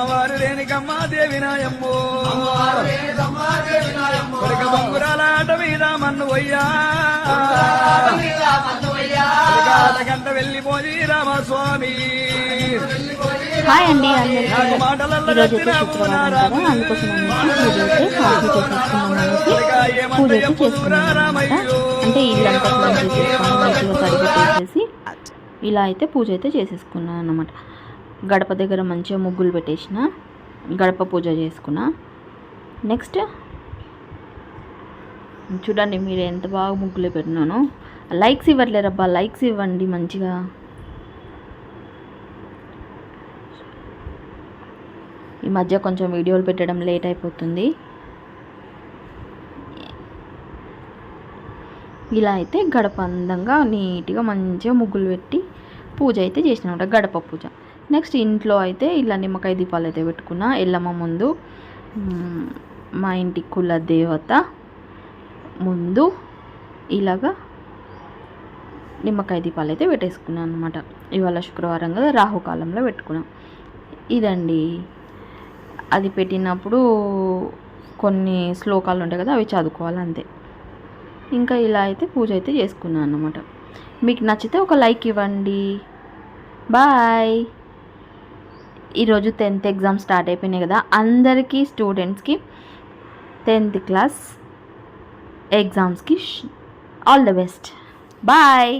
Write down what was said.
అమ్మవారు రేణికమ్మ దేవి నాయమ్మో. కొడుక బంగురాల ఆట మీద మన్ను పోయ్యా గంట వెళ్ళిపోయి రామస్వామి. హాయ్ అండి అందరికీ. నాకు మాటలల్లో ఈరోజు అయితే నచ్చినావు శుక్రవారం నా కదా అందుకోసం అనేసి పూజ అయితే కాఫీ చేసేసుకున్నాం అనేసి పూజ అయితే చేసుకున్నాం అనమాట అంటే ఇల్లంతా కడిగి ఇలా అయితే పూజ అయితే చేసేసుకున్నాను అనమాట గడప దగ్గర మంచిగా ముగ్గులు పెట్టేసిన గడప పూజ చేసుకున్నా. నెక్స్ట్ చూడండి మీరు ఎంత బాగా ముగ్గులు పెట్టినాను. లైక్స్ ఇవ్వట్లేరబ్బా లైక్స్ ఇవ్వండి మంచిగా. ఈ మధ్య కొంచెం వీడియోలు పెట్టడం లేట్ అయిపోతుంది. ఇలా అయితే గడప అందంగా నీట్గా మంచిగా ముగ్గులు పెట్టి పూజ అయితే చేసినమాట గడప పూజ. నెక్స్ట్ ఇంట్లో అయితే ఇలా నిమ్మకాయ దీపాలు అయితే పెట్టుకున్నా. ఎల్లమ్మ ముందు మా ఇంటి కుల దేవత ముందు ఇలాగా నిమ్మకాయ దీపాలు అయితే పెట్టేసుకున్నాను అనమాట ఇవాళ శుక్రవారం కదా రాహుకాలంలో పెట్టుకున్నాం. ఇదండి. అది పెట్టినప్పుడు కొన్ని శ్లోకాలు ఉంటాయి కదా అవి చదువుకోవాలి అంతే. ఇంకా ఇలా అయితే పూజ అయితే చేసుకున్నాను అన్నమాట. మీకు నచ్చితే ఒక లైక్ ఇవ్వండి. బాయ్. ఈరోజు టెన్త్ ఎగ్జామ్ స్టార్ట్ అయిపోయినాయి కదా అందరికీ స్టూడెంట్స్కి టెన్త్ క్లాస్ ఎగ్జామ్స్కి ఆల్ ద బెస్ట్. బాయ్.